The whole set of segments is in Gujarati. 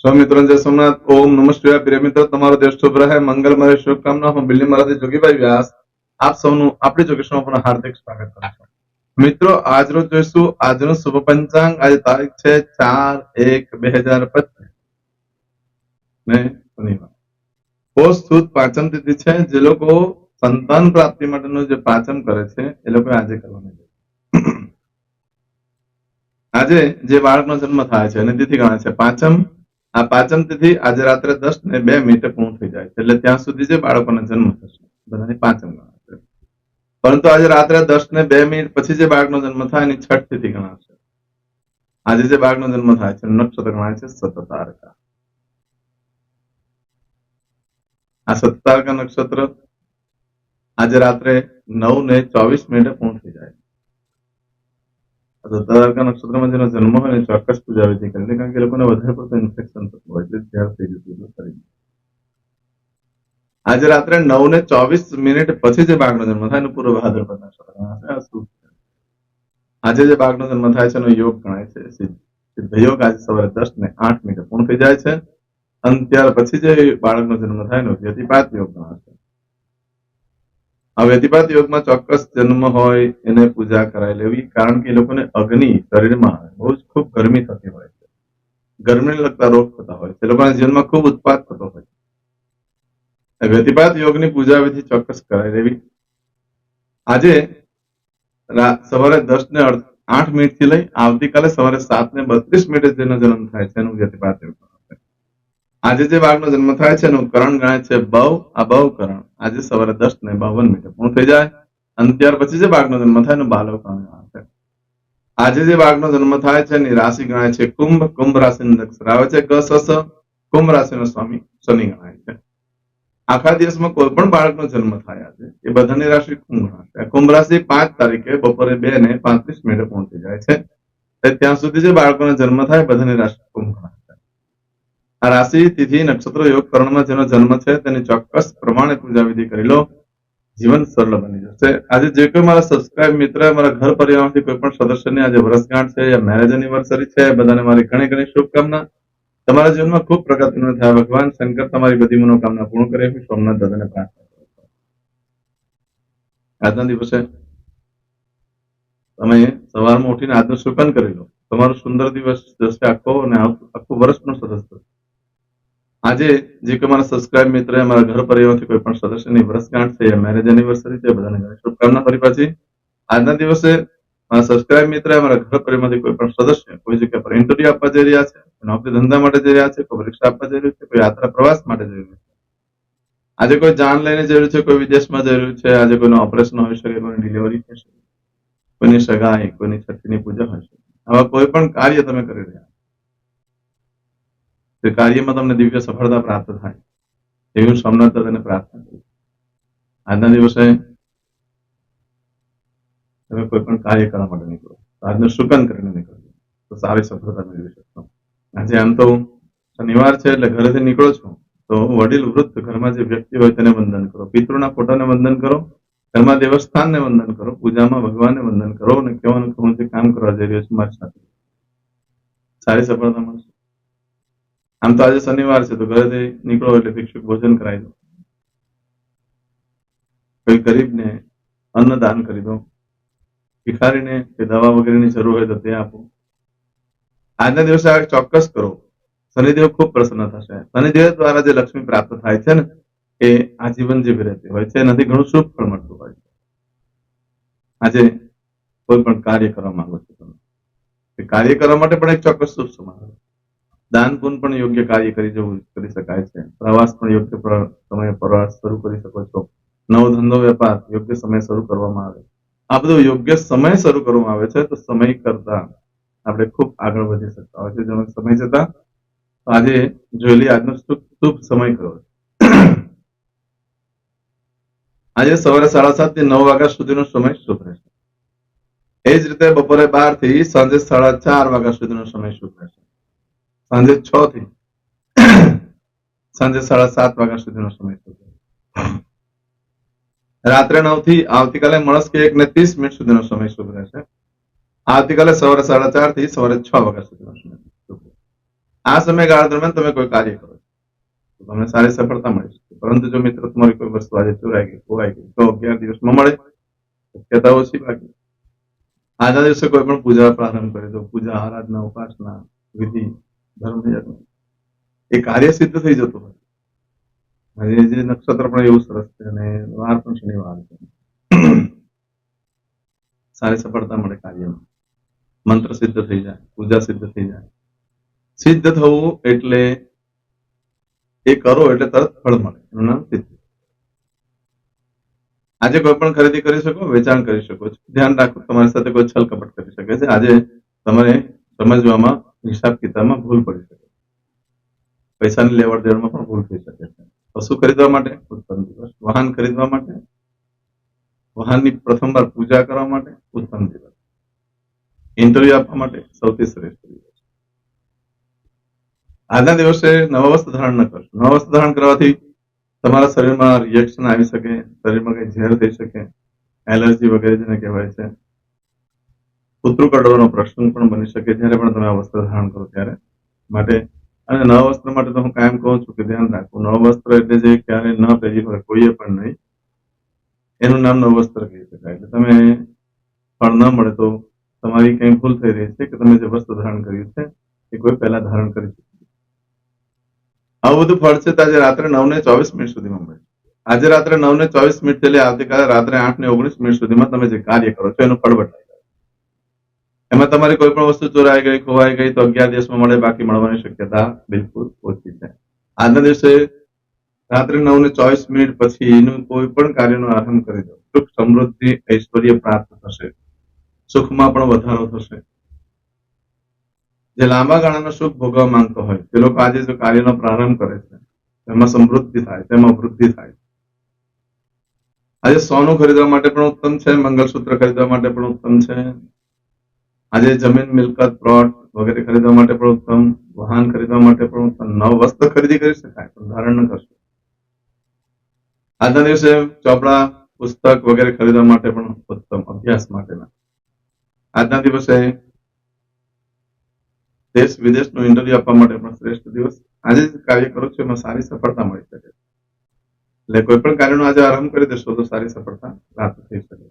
સ્વામી મિત્રો સોમનાથ. ઓમ નમસ્તે પ્રિય મિત્રો, તમારો દેશ શુભ રહે. મંગલમય શુભકામના હું બિલ્લી મહારાજ જોગીભાઈ વ્યાસ. આપ સૌનું આપણી જોગેશમાં પણ હાર્દિક સ્વાગત કરું છું. મિત્રો, આજનો જોઈશું. આજનો શુભ પંચાંગ. આજે તારીખ છે ચાર એક બે હજાર પચીસ પોષ, સુદ, પાંચમ તિથિ છે. જે લોકો સંતાન પ્રાપ્તિ માટેનું જે પાંચમ કરે છે, એ લોકો આજે કરવાનું છે. આજે જે બાળકનો જન્મ થાય છે, અને તિથિ ગણાય છે, પાંચમ આ પાંચમ તિથિ આજે રાત્રે દસ ને બે મિનિટે પૂર્ણ થઈ જાય છે. એટલે ત્યાં સુધી જે બાળકોનો જન્મ થશે, બધાની પાંચમ ગણાશે. પરંતુ આજે રાત્રે દસ ને બે મિનિટ પછી જે બાળકનો જન્મ થાય, એની છઠ તિથિ ગણાશે. આજે જે બાળકનો જન્મ થાય છે, નક્ષત્ર ગણાય છે સતતારકા. આ સતતારકા નક્ષત્ર આજે રાત્રે નવ ને ચોવીસ મિનિટે પૂર્ણ થઈ જાય સત્તારકા નક્ષત્રમાં જેનો જન્મ હોય એને ચોક્કસ પૂજા આવે છે કારણ કે લોકોને વધારે પડતું ઇન્ફેક્શન થતું હોય એટલે ધ્યાન થઈ જતું હોય શરીરમાં. આજે રાત્રે નવ ને ચોવીસ મિનિટ પછી જે બાળકનો જન્મ થાય, એનું પૂર્વ ભાદ્રપદ નક્ષત્રમાં હશે આ શુભ છે. આજે જે બાળકનો જન્મ થાય છે, એનો યોગ ગણાય છે. સિદ્ધ સિદ્ધ યોગ આજે સવારે દસ ને આઠ મિનિટે પૂર્ણ થઈ જાય છે. અને ત્યાર પછી જે બાળકનો જન્મ થાય, એનો વ્યતિપાત યોગ ગણાશે આ વ્યતિપાત યોગમાં ચોક્કસ જન્મ હોય, એને પૂજા કરાય લેવી, કારણ કે એ લોકોને અગ્નિ શરીરમાં બહુ જ ખૂબ ગરમી થતી હોય છે. ગરમીને લગતા રોગ થતા હોય છે. લોકોના જીવનમાં ખૂબ ઉત્પાદ થતો હોય છે. વ્યતિપાત યોગની પૂજા વિધિ ચોક્કસ કરાય લેવી. આજે સવારે દસ ને આઠ મિનિટથી લઈ આવતીકાલે સવારે સાત ને બત્રીસ મિનિટે જેનો જન્મ થાય છે એનું વ્યતિપાત યોગ. આજે જે બાળકનો જન્મ થાય છે એનું કરણ ગણાય છે બવ આ બવ કરણ. આજે સવારે દસ ને બાવન મિનિટે પૂર્ણ થઈ જાય અને ત્યાર પછી જે બાળકનો જન્મ થાય એનું બાલવ કરણ ગણાય છે. આજે જે બાળકનો જન્મ થાય છે એની રાશિ ગણાય છે કુંભ. કુંભ રાશિનું આવે છે ગ, સ સ. કુંભ રાશિનો સ્વામી શનિ ગણાય છે. આખા દિવસમાં કોઈ પણ બાળકનો જન્મ થાય આજે, એ બધાની રાશિ કુંભ ગણાશે. કુંભ રાશિ પાંચ તારીખે બપોરે બે ને પાંત્રીસ મિનિટે પૂર્ણ થઈ જાય છે. ત્યાં સુધી જે બાળકોનો જન્મ થાય બધાની રાશિ કુંભ ગણાશે. આ રાશિ તિથિ નક્ષત્ર યોગ કરણમાં જેનો જન્મ છે, તેની ચોક્કસ પ્રમાણે પૂજા વિધિ કરી લો. જીવન સરળ બની જશે. આજે જે કોઈ મારા સબસ્ક્રાઇબ મિત્ર, મારા ઘર પરિવારમાંથી કોઈ પણ સદસ્યની આજે વર્ષગાંઠ છે યા મેરેજ એનિવર્સરી છે બધાને મારી ઘણી ઘણી શુભકામના. તમારા જીવનમાં ખૂબ પ્રગતિનો થાય. ભગવાન શંકર તમારી બધી મનોકામના પૂર્ણ કરે. હું સોમનાથ દાદાને પ્રાર્થના આજના દિવસે તમે સવારમાં ઉઠીને આજનું સુકન કરી લો. તમારો સુંદર દિવસ જશે આખો અને આખું વર્ષ પણ સરસ થશે. આજે જે મારા સબસ્ક્રાઇબ મિત્ર મારા ઘર પરિવારથી કોઈ પણ સદસ્યની વર્ષગાંઠ છે મેરેજ એનિવર્સરી છે, બધાને શુભકામના ફરી પાછી. આજના દિવસે મારા સબસ્ક્રાઇબ મિત્ર મારા ઘર પરિવારમાંથી કોઈ પણ સદસ્ય કોઈ જગ્યા પર ઇન્ટરવ્યુ આપવા જઈ રહ્યા છે નોકરી ધંધા માટે જઈ રહ્યા છે, કોઈ પરીક્ષા આપવા જઈ રહ્યું છે, કોઈ યાત્રા પ્રવાસ માટે જઈ રહ્યું છે. આજે કોઈ જાણ લઈને જઈ રહ્યું છે, કોઈ વિદેશમાં જઈ રહ્યું છે, આજે કોઈનું ઓપરેશન હોઈ શકે, કોઈની ડિલિવરી થઈ શકે કોઈની સગાઈ, કોઈની છઠ્ઠીની પૂજા હોય શકે. આવા કોઈ પણ કાર્ય તમે કરી રહ્યા તે કાર્યમાં તમને દિવ્ય સફળતા પ્રાપ્ત થાય. એવી સોમનાથ દાદાને પ્રાર્થના કરું આજના દિવસે તમે કોઈ પણ કાર્ય કરવા માટે નીકળો. આજને સુકન કરીને નીકળજો તો સારી સફળતા મેળવી શકશો. આજે આમ તો શનિવાર છે એટલે ઘરેથી નીકળો છો. તો વડીલ વૃદ્ધ ઘરમાં જે વ્યક્તિ હોય તેને વંદન કરો. પિતૃના ફોટાને વંદન કરો. ઘરમાં દેવસ્થાનને વંદન કરો. પૂજામાં ભગવાનને વંદન કરો અને કહેવાનું કે જે કામ કરવા જઈ રહ્યો છું, મારી સાથે. સારી સફળતા મળશે. આમ તો આજે શનિવાર છે, તો ઘરેથી નીકળો એટલે ભિક્ષુક ભોજન કરાવી દો. કોઈ ગરીબને અન્ન દાન કરી દો. ભિખારીને કે દવા વગેરેની જરૂર હોય તો તે આપો. આજના દિવસે આ ચોક્કસ કરો. શનિદેવ ખૂબ પ્રસન્ન થશે. શનિદેવ દ્વારા જે લક્ષ્મી પ્રાપ્ત થાય છે ને, એ આજીવન જીવી રહેતી હોય છે. એનાથી ઘણું શુભ ફળ મળતું હોય છે. આજે કોઈ પણ કાર્ય કરવા માંગો છો તમે. કાર્ય કરવા માટે પણ એક ચોક્કસ શુભ હોય દાન પુન પણ યોગ્ય કાર્ય કરી જવું, કરી શકાય છે. પ્રવાસ પણ યોગ્ય સમયે પ્રવાસ શરૂ કરી શકો છો. નવો ધંધો, વેપાર યોગ્ય સમય શરૂ કરવામાં આવે. આ બધું યોગ્ય સમય શરૂ કરવામાં આવે છે, તો સમય કરતા આપણે ખૂબ આગળ વધી શકતા હોય છે. જેનો સમય જતા આજે જોયેલી આજનો શુભ સમય કરો આજે સવારે સાડા સાતથી નવ વાગ્યા સુધીનો સમય શુભ રહેશે. એ જ રીતે બપોરે બારથી સાંજે સાડા ચાર વાગ્યા સુધીનો સમય શુભ રહેશે. સાંજે છ થી સાંજે સાડા સાત વાગ્યા સુધીનો સમય શુભ રહેશે રાત્રે નવથી આવતીકાલે મળસ કે એક ને ત્રીસ મિનિટ સુધીનો સમય શુભ રહેશે આવતીકાલે સવારે સાડા ચારથી સવારે છ વાગ્યા સુધીનો સમય શુભ રહેશે આ સમયગાળા દરમિયાન તમે કોઈ કાર્ય કરો છો. તો તમને સારી સફળતા મળી શકે. પરંતુ જો મિત્રો તમારી કોઈ વસ્તુ આજે ચોરાઈ ગઈ, ખોવાઈ ગઈ, તો અગિયાર દિવસમાં મળે શક્યતા ઓછી બાકી આજના દિવસે કોઈ પણ પૂજા પ્રારંભ કરે તો પૂજા, આરાધના, ઉપાસના, વિધિ ધર્મ યજ્ઞ એ કાર્ય સિદ્ધ થઈ જતું હોય આજે નક્ષત્ર પણ એવું સરસ છે અને વાર પણ શનિવાર છે. સારી સફળતા મળે કાર્યમાં. મંત્ર સિદ્ધ થઈ જાય, પૂજા સિદ્ધ થઈ જાય. સિદ્ધ થવું એટલે એ કરો એટલે તરત ફળ મળે, એનું નામ સિદ્ધ. આજે કોઈ પણ ખરીદી કરી શકો, વેચાણ કરી શકો છો. ધ્યાન રાખો, તમારી સાથે કોઈ છલ કપટ કરી શકે છે. આજે તમારે સમજવામાં હિસાબ કિતાબમાં ભૂલ પડી શકે. પૈસાની લેવડ દેવડમાં પણ ભૂલ થઈ શકે છે. પશુ ખરીદવા માટે ઉત્પન્ન દિવસ. વાહન ખરીદવા માટે, વાહનની પ્રથમવાર પૂજા કરવા માટે ઉત્પન્ન દિવસ. ઇન્ટરવ્યુ આપવા માટે સૌથી શ્રેષ્ઠ દિવસ. આજના દિવસે નવા વસ્ત્ર ધારણ ન કરશો. નવા વસ્ત્ર ધારણ કરવાથી તમારા શરીરમાં રિએક્શન આવી શકે, શરીરમાં કઈ ઝેર થઈ શકે, એલર્જી વગેરે જેને કહેવાય છે. કૂતરું કડવાનો પ્રશ્ન પણ બની શકે જ્યારે પણ તમે આ વસ્ત્ર ધારણ કરો ત્યારે. માટે અને નવ વસ્ત્ર માટે તો હું કાયમ કહું છું કે ધ્યાન રાખવું નવા વસ્ત્ર એટલે જે ક્યારે ન પહેરી હોય, કોઈએ પણ નહીં, એનું નામ નવું વસ્ત્ર કહી શકાય. એટલે તમે ફળ ન મળે તો તમારી કઈ ભૂલ થઈ રહી છે કે તમે જે વસ્ત્ર ધારણ કર્યું છે, એ કોઈ પહેલા ધારણ કરી ચૂક્યું આવું બધું ફળ છે આજે રાત્રે નવ ને ચોવીસ મિનિટ સુધીમાં મળે. આજે રાત્રે નવ ને ચોવીસ મિનિટ એટલે આવતીકાલે રાત્રે આઠ ને ઓગણીસ મિનિટ સુધીમાં તમે જે કાર્ય કરો છો, એનું ફળ બદલાઈ જાય એમાં તમારી કોઈ પણ વસ્તુ ચોરાઈ ગઈ, ખોવાઈ ગઈ, તો અગિયાર દિવસમાં મળે, બાકી મળવાની શક્યતા બિલકુલ ઓછી છે. આજના દિવસે રાત્રે નવ ને ચોવીસ મિનિટ પછી એનું કોઈ પણ કાર્યનો આરંભ કરી દો. સુખ, સમૃદ્ધિ, ઐશ્વર્ય પ્રાપ્ત થશે. સુખમાં પણ વધારો થશે. જે લાંબા ગાળાનો સુખ ભોગવવા માંગતો હોય, તે લોકો આજે જો કાર્યનો પ્રારંભ કરે છે, તેમાં સમૃદ્ધિ થાય, તેમાં વૃદ્ધિ થાય. આજે સોનું ખરીદવા માટે પણ ઉત્તમ છે મંગલસૂત્ર ખરીદવા માટે પણ ઉત્તમ છે. આજે જમીન મિલકત પ્લોટ વગેરે ખરીદવા માટે પણ ઉત્તમ, વાહન ખરીદવા માટે પણ ઉત્તમ, નવ વસ્ત્ર ખરીદી કરી શકાય, પણ ધારણ ન કરશો. આજના દિવસે ચોપડા, પુસ્તક વગેરે ખરીદવા માટે પણ ઉત્તમ અભ્યાસ માટેના. આજના દિવસે દેશ વિદેશનું ઇન્ટરવ્યુ આપવા માટે પણ શ્રેષ્ઠ દિવસ. આજે જે કાર્ય કરો છો એમાં સારી સફળતા મળી શકે એટલે કોઈ પણ કાર્યનો આજે આરંભ કરી દેશો તો સારી સફળતા પ્રાપ્ત થઈ શકે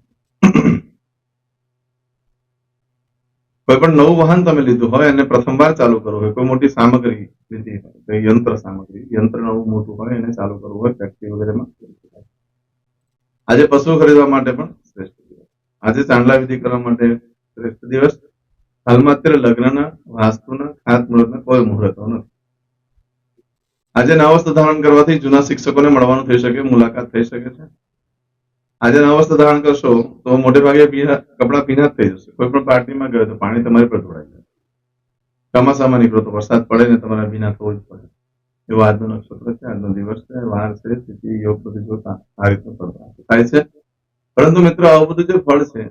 કોઈ પણ નવું વાહન તમે લીધું હોય અને પ્રથમવાર ચાલુ કરવું હોય, કોઈ મોટી સામગ્રી લીધી હોય યંત્ર સામગ્રી, યંત્ર નવું મોટું હોય એને ચાલુ કરવું હોય ફેક્ટરી વગેરેમાં. આજે પશુ ખરીદવા માટે પણ શ્રેષ્ઠ દિવસ. આજે ચાંદલા વિધિ કરવા માટે શ્રેષ્ઠ દિવસ. હાલમાં અત્યારે લગ્નના, વાસ્તુના ખાત મુહૂર્તના કોઈ મુહૂર્તો નથી. આજે નવા ધારણ કરવાથી જૂના શિક્ષકોને મળવાનું થઈ શકે, મુલાકાત થઈ શકે છે. આજે નવ વસ્તુ ધારણ કરશો તો મોટે ભાગે કપડા ભીના થઈ જશે. કોઈ પણ પાર્ટીમાં ગયો તો પાણી તમારી પર ધોડાઈ જાય. ચોમાસામાં નીકળો તો વરસાદ પડે ને તમારે ભીના થવું જ પડે. એવો આજનો નક્ષત્ર છે, આજનો દિવસ છે, વાર છે, સ્થિતિ યોગ બધું જોતા આ રીતનું ફળ થાય છે. પરંતુ મિત્રો, આવું બધું જે ફળ છે,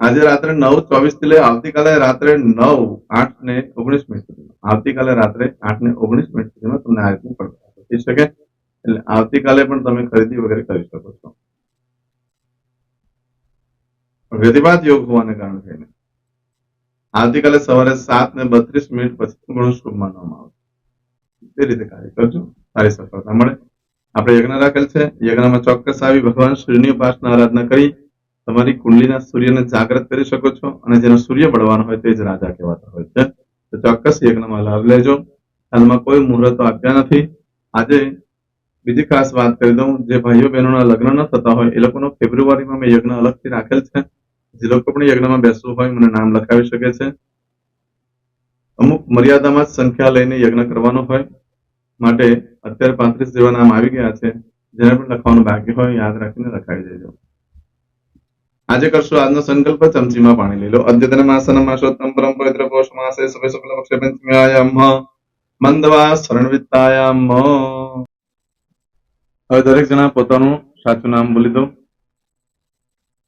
આજે રાત્રે નવ ચોવીસથી લઈ આવતીકાલે રાત્રે નવ આઠ ને ઓગણીસ મિનિટ સુધી આવતીકાલે રાત્રે આઠ ને ઓગણીસ મિનિટ સુધીમાં તમને આ રીતનું ફળ થઈ શકે? એટલે આવતીકાલે પણ તમે ખરીદી વગેરે કરી શકો છો. વ્યતિપાત યોગ હોવાને કારણે થઈને. આવતીકાલે સવારે સાત ને બત્રીસ મિનિટ પછી ઘણું શુભ માનવામાં આવે તે રીતે કાર્ય કરજો. સારી સફળતા મળે. આપણે યજ્ઞ રાખેલ છે. યજ્ઞમાં ચોક્કસ આવી ભગવાન સૂર્યની ઉપાસના આરાધના કરી, તમારી કુંડલીના સૂર્યને જાગૃત કરી શકો છો અને જેનો સૂર્ય બળવાનો હોય તે જ રાજા કહેવાતા હોય છે. તો ચોક્કસ યજ્ઞમાં લાભ લેજો. હાલમાં કોઈ મુહૂર્તો આપ્યા નથી. આજે બીજી ખાસ વાત કરી દઉં. જે ભાઈઓ બહેનોના લગ્ન ન થતા હોય એ લોકોનો ફેબ્રુઆરીમાં મેં યજ્ઞ અલગથી રાખેલ છે. લોકો પણ યજ્ઞમાં બેસવું હોય, મને નામ લખાવી શકે છે. અમુક મર્યાદામાં સંખ્યા લઈને યજ્ઞ કરવાનો હોય માટે અત્યારે પાંત્રીસ જેવા નામ આવી ગયા છે, જેને પણ લખવાનું બાકી હોય, યાદ રાખીને લખાવી દેજો. આજે કરશો આજનો સંકલ્પ, ચમચીમાં પાણી લઈ લો. અદ્યતન માસન માસોત્તમ પરમ પવિત્ર પોષ માસે સભે શુક્લ પક્ષે પંચમ્યાયામ મંદવા શરણવિત્તાયામ હવે દરેક જણા પોતાનું સાચું નામ બોલી દો.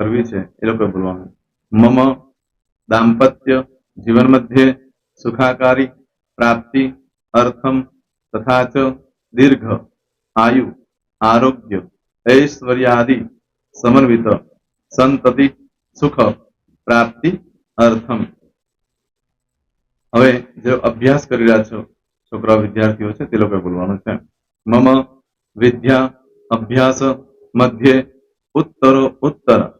કરવી છે, એ લોકોએ બોલવાનું. મમ, દાંપત્ય, જીવન મધ્યે, સુખાકારી, પ્રાપ્તિ, અર્થમ, તથા દીર્ઘ, આયુ, આરોગ્ય, ઐશ્વર્યાદિ, સમન્વિત, સંતતિ, સુખ, પ્રાપ્તિ, અર્થમ. હવે જે અભ્યાસ કરી રહ્યા છો, છોકરા વિદ્યાર્થીઓ છે, તે લોકોએ બોલવાનું છે. મમ, વિદ્યા, અભ્યાસ, મધ્યે, ઉત્તરો, ઉત્તર.